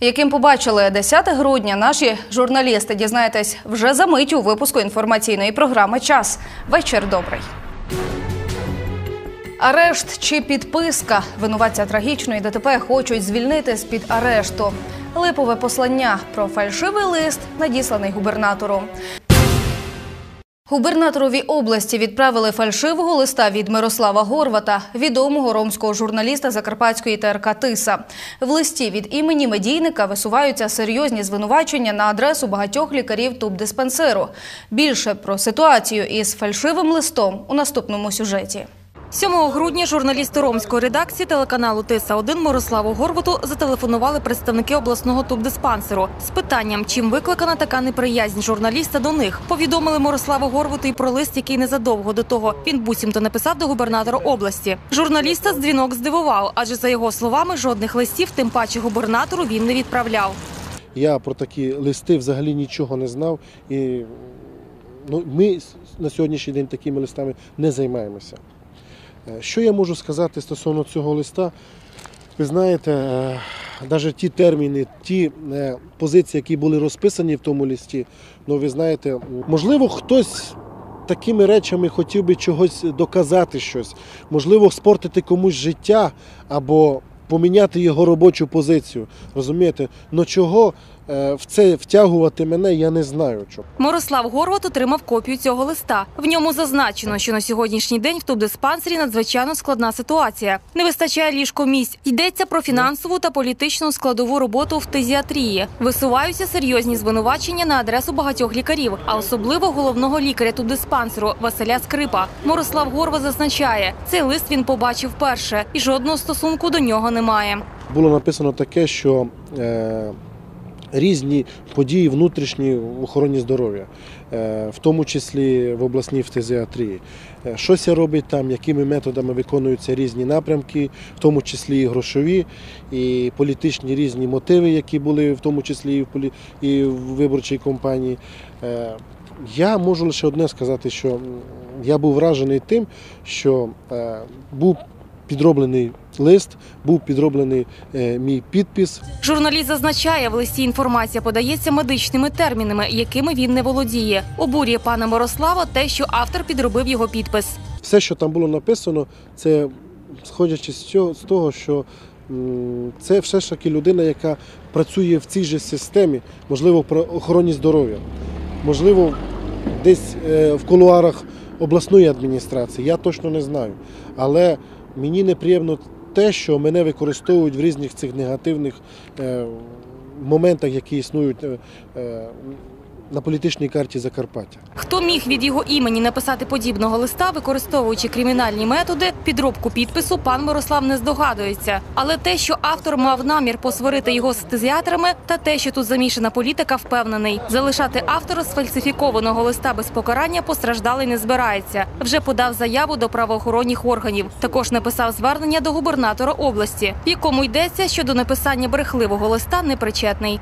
Яким побачили 10 грудня, наші журналісти дізнаєтесь вже за мить у випуску інформаційної програми Час. Вечір добрий. Арешт чи підписка винуватця трагічної ДТП хочуть звільнити з під арешту. Липове послання про фальшивий лист, надісланий губернатору. Губернаторові області відправили фальшивого листа від Мирослава Горвата, відомого ромського журналіста Закарпатської ТРК Тиса. В листі від імені медійника висуваються серйозні звинувачення на адресу багатьох лікарів тубдиспансеру. Більше про ситуацію із фальшивим листом у наступному сюжеті. 7 грудня журналісти ромської редакції телеканалу Тиса 1 Мирославу Горвату зателефонували представники обласного тубдиспансеру з питанням, чим викликана така неприязнь журналіста до них. Повідомили Мирославу Горвату і про лист, який незадовго до того він буцімто написав до губернатора області. Журналіста дзвінок здивував, адже за його словами жодних листів, тим паче губернатору, він не відправляв. Я про такі листи взагалі нічого не знав. І ну, ми на сьогоднішній день такими листами не займаємося. Е, Що я можу сказати стосовно цього листа? Ви знаєте, навіть ті терміни, ті е, позиції, які були розписані в тому листі, ну ви знаєте, можливо, хтось такими речами хотів би чогось доказати щось, можливо, спортити комусь життя або поміняти його робочу позицію. Розумієте? Ну чого е, в це втягувати мене, я не знаю. Чого. Мирослав Горват отримав копію цього листа. В ньому зазначено, що на сьогоднішній день в тубдиспансері надзвичайно складна ситуація. Не вистачає ліжкомісць. Йдеться про фінансову та політичну складову роботу в тезіатрії. Висуваються серйозні звинувачення на адресу багатьох лікарів, а особливо головного лікаря тубдиспансеру Василя Скрипа. Мирослав Горва зазначає, цей лист він побачив перше, і жодного стосунку до нього немає. Було написано таке, що е, різні події внутрішні в охороні здоров'я, е, в тому числі в обласній фтизіатрії. Е, Щось робить там, якими методами виконуються різні напрямки, в тому числі і грошові, і політичні різні мотиви, які були в тому числі і в, полі... і в виборчій кампанії. Е, Я можу лише одне сказати, що я був вражений тим, що е, був підроблений лист, був підроблений е, мій підпис. Журналіст зазначає, в листі інформація подається медичними термінами, якими він не володіє. Обурює пана Мирослава те, що автор підробив його підпис. Все, що там було написано, це сходячи з того, що це все ж таки людина, яка працює в цій же системі, можливо, про охороні здоров'я, можливо, десь е, в кулуарах обласної адміністрації. Я точно не знаю. Але мені неприємно те, що мене використовують в різних цих негативних е, моментах, які існують е, е, на політичній карті Закарпаття. Хто міг від його імені написати подібного листа, використовуючи кримінальні методи, підробку підпису, пан Мирослав не здогадується. Але те, що автор мав намір посварити його з тезіатрами, та те, що тут замішана політика, впевнений. Залишати автора сфальсифікованого листа без покарання постраждалий не збирається. Вже подав заяву до правоохоронних органів. Також написав звернення до губернатора області, в якому йдеться, що до написання брехливого листа непричетний.